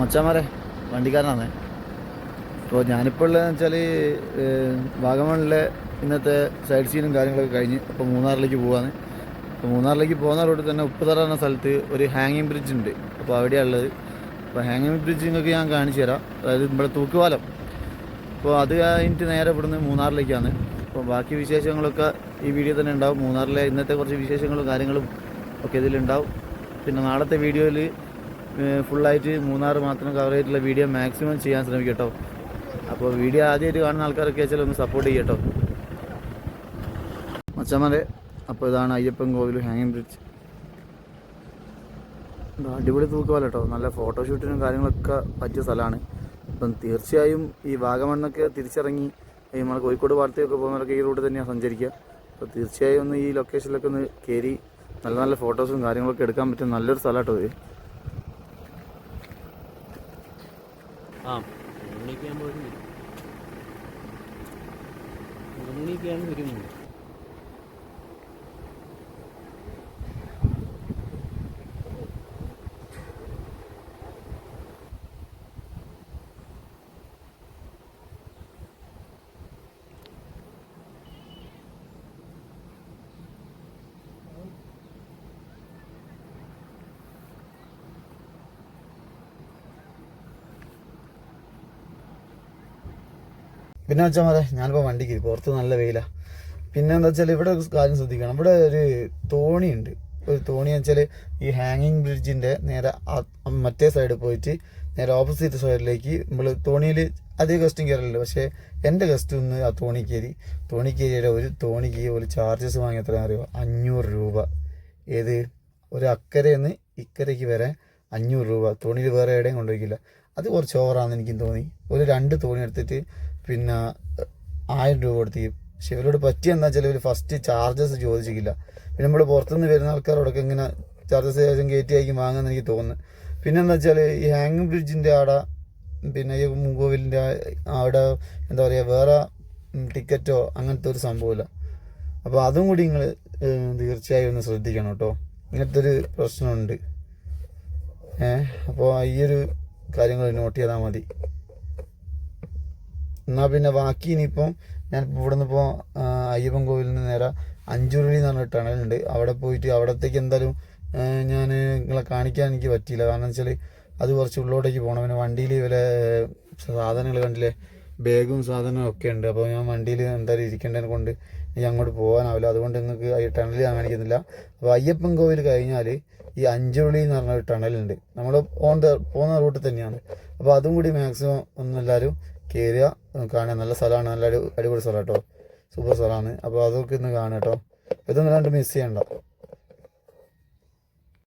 മച്ചാമാരെ വണ്ടിക്കാരനാണ്. അപ്പോൾ ഞാനിപ്പോൾ ഉള്ളതെന്ന് വെച്ചാൽ വാഗമണിലെ ഇന്നത്തെ സൈഡ് സീനും കാര്യങ്ങളൊക്കെ കഴിഞ്ഞ് അപ്പോൾ മൂന്നാറിലേക്ക് പോവാണ്. അപ്പോൾ മൂന്നാറിലേക്ക് പോകുന്ന റോഡിൽ തന്നെ ഉപ്പുതറ എന്ന സ്ഥലത്ത് ഒരു ഹാങ്ങിങ് ബ്രിഡ്ജ് ഉണ്ട്. അപ്പോൾ അവിടെയാണ് ഉള്ളത്. അപ്പോൾ ഹാങ്ങിങ് ബ്രിഡ്ജ് നിങ്ങൾക്ക് ഞാൻ കാണിച്ചു തരാം. അതായത് ഇവിടെ തൂക്കുപാലം. അപ്പോൾ അത് കഴിഞ്ഞിട്ട് നേരെ ഇവിടുന്ന് മൂന്നാറിലേക്കാണ്. അപ്പോൾ ബാക്കി വിശേഷങ്ങളൊക്കെ ഈ വീഡിയോ തന്നെ ഉണ്ടാവും. മൂന്നാറിലെ ഇന്നത്തെ കുറച്ച് വിശേഷങ്ങളും കാര്യങ്ങളും ഒക്കെ ഇതിലുണ്ടാവും. പിന്നെ നാളത്തെ വീഡിയോയിൽ ഫുള്ളായിട്ട് മൂന്നാർ മാത്രം കവർ ചെയ്തിട്ടുള്ള വീഡിയോ മാക്സിമം ചെയ്യാൻ ശ്രമിക്കും കേട്ടോ. അപ്പോൾ വീഡിയോ ആദ്യമായിട്ട് കാണുന്ന ആൾക്കാരൊക്കെ വെച്ചാൽ ഒന്ന് സപ്പോർട്ട് ചെയ്യട്ടോ മച്ചമാരെ അപ്പോൾ ഇതാണ് അയ്യപ്പൻ കോവിൽ ഹാങ്ങിങ് ബ്രിഡ്ജ് അടിപൊളി തൂക്കുമല്ല കേട്ടോ. നല്ല ഫോട്ടോഷൂട്ടിനും കാര്യങ്ങളൊക്കെ പറ്റിയ സ്ഥലമാണ്. അപ്പം തീർച്ചയായും ഈ വാഗമണ്ണൊക്കെ തിരിച്ചിറങ്ങി നമ്മൾ കോഴിക്കോട് വാർത്തയൊക്കെ പോകുന്നവരൊക്കെ ഈ റൂട്ട് തന്നെയാണ് സഞ്ചരിക്കുക. അപ്പോൾ തീർച്ചയായും ഒന്ന് ഈ ലൊക്കേഷനിലൊക്കെ ഒന്ന് കയറി നല്ല നല്ല ഫോട്ടോസും കാര്യങ്ങളൊക്കെ എടുക്കാൻ പറ്റിയ നല്ലൊരു സ്ഥലം കേട്ടോ ഇത്. ആ മൂന്ന് മണിക്ക് ആകുമ്പോൾ വരും മൂന്ന് മണിയൊക്കെയാണ് വരുന്നത് പിന്നെ വെച്ചാൽ മതി ഞാനിപ്പോൾ വണ്ടിക്ക് പുറത്ത് നല്ല വെയിലാ. പിന്നെ എന്താ വെച്ചാൽ ഇവിടെ ഒരു കാര്യം ശ്രദ്ധിക്കണം. ഇവിടെ ഒരു തോണി ഉണ്ട് ഒരു തോണി വെച്ചാൽ ഈ ഹാങ്ങിങ് ബ്രിഡ്ജിന്റെ നേരെ മറ്റേ സൈഡിൽ പോയിട്ട് നേരെ ഓപ്പോസിറ്റ് സൈഡിലേക്ക് നമ്മൾ തോണിയിൽ അധികം ഗസ്റ്റും കയറില്ല പക്ഷേ എന്റെ ഗസ്റ്റ് ഒന്ന് ആ തോണി കയറി. തോണി കയറിയുടെ ഒരു തോണിക്ക് ഒരു ചാർജസ് വാങ്ങി എത്ര അറിയോ? അഞ്ഞൂറ് രൂപ. ഏത്? ഒരു അക്കരയിൽ നിന്ന് ഇക്കരയ്ക്ക് വരെ അഞ്ഞൂറ് രൂപ തോണിയിൽ വേറെ എവിടെയും കൊണ്ടുപോയിക്കില്ല. അത് കുറച്ച് ഓവറാണെന്ന് എനിക്കും തോന്നി. ഒരു രണ്ട് തോണി എടുത്തിട്ട് പിന്നെ ആയിരം രൂപ കൊടുത്തി. പക്ഷെ ഇവരോട് പറ്റിയ എന്താ വെച്ചാൽ ഇവർ ഫസ്റ്റ് ചാർജസ് ചോദിച്ചിട്ടില്ല പിന്നെ നമ്മൾ പുറത്തുനിന്ന് വരുന്ന ആൾക്കാരോടൊക്കെ ഇങ്ങനെ ചാർജസ് ഏകദേശം കയറ്റി ആയിരിക്കും വാങ്ങുമെന്ന് എനിക്ക് തോന്നുന്നു. പിന്നെ എന്താ വെച്ചാൽ ഈ ഹാങ്ങിങ് ബ്രിഡ്ജിന്റെ അവിടെ പിന്നെ ഈ മുഗോവിലിന്റെ അവിടെ എന്താ പറയുക വേറെ ടിക്കറ്റോ അങ്ങനത്തെ ഒരു സംഭവമില്ല. അപ്പോൾ അതും കൂടി നിങ്ങൾ തീർച്ചയായും ഒന്ന് ശ്രദ്ധിക്കണം കേട്ടോ. ഇങ്ങനത്തെ ഒരു പ്രശ്നമുണ്ട്. അപ്പോൾ ഈ ഒരു കാര്യങ്ങൾ നോട്ട് ചെയ്താൽ മതി. എന്നാൽ പിന്നെ ബാക്കി ഇനിയിപ്പം ഞാൻ ഇവിടെ നിന്ന് ഇപ്പോൾ അയ്യപ്പൻ കോവിലിൽ നിന്ന് നേരെ അഞ്ചുരുളി എന്ന് പറഞ്ഞ ടണലുണ്ട് അവിടെ പോയിട്ട് അവിടത്തേക്ക് എന്തായാലും ഞാൻ നിങ്ങളെ കാണിക്കാൻ എനിക്ക് പറ്റിയില്ല. കാരണം വെച്ചാൽ അത് കുറച്ച് ഉള്ളോട്ടേക്ക് പോകണം പിന്നെ വണ്ടിയിൽ ഇവരെ സാധനങ്ങൾ കണ്ടില്ലേ? ബാഗും സാധനവും ഒക്കെ ഉണ്ട്. അപ്പോൾ ഞാൻ വണ്ടിയിൽ എന്തായാലും ഇരിക്കേണ്ടതിനെ കൊണ്ട് എനിക്ക് അങ്ങോട്ട് പോകാനാവില്ല. അതുകൊണ്ട് നിങ്ങൾക്ക് ഈ ടണൽ ഞാൻ കാണിക്കുന്നില്ല അപ്പോൾ അയ്യപ്പൻ കോവിൽ കഴിഞ്ഞാൽ ഈ അഞ്ചുള്ളി എന്ന് പറഞ്ഞ ഒരു ടണലുണ്ട് നമ്മൾ ഓൺ ദ പോകുന്ന റൂട്ടിൽ തന്നെയാണ്. അപ്പോൾ അതും കൂടി മാക്സിമം ഒന്ന് എല്ലാവരും കയറുക കാണുക. നല്ല സ്ഥലമാണ്. നല്ല അടി അടിപൊളി സ്ഥലം കേട്ടോ. സൂപ്പർ സ്ഥലമാണ്. അപ്പോൾ അതൊക്കെ ഇന്ന് കാണുക കേട്ടോ. ഇതൊന്നും രണ്ട് മിസ് ചെയ്യണ്ട.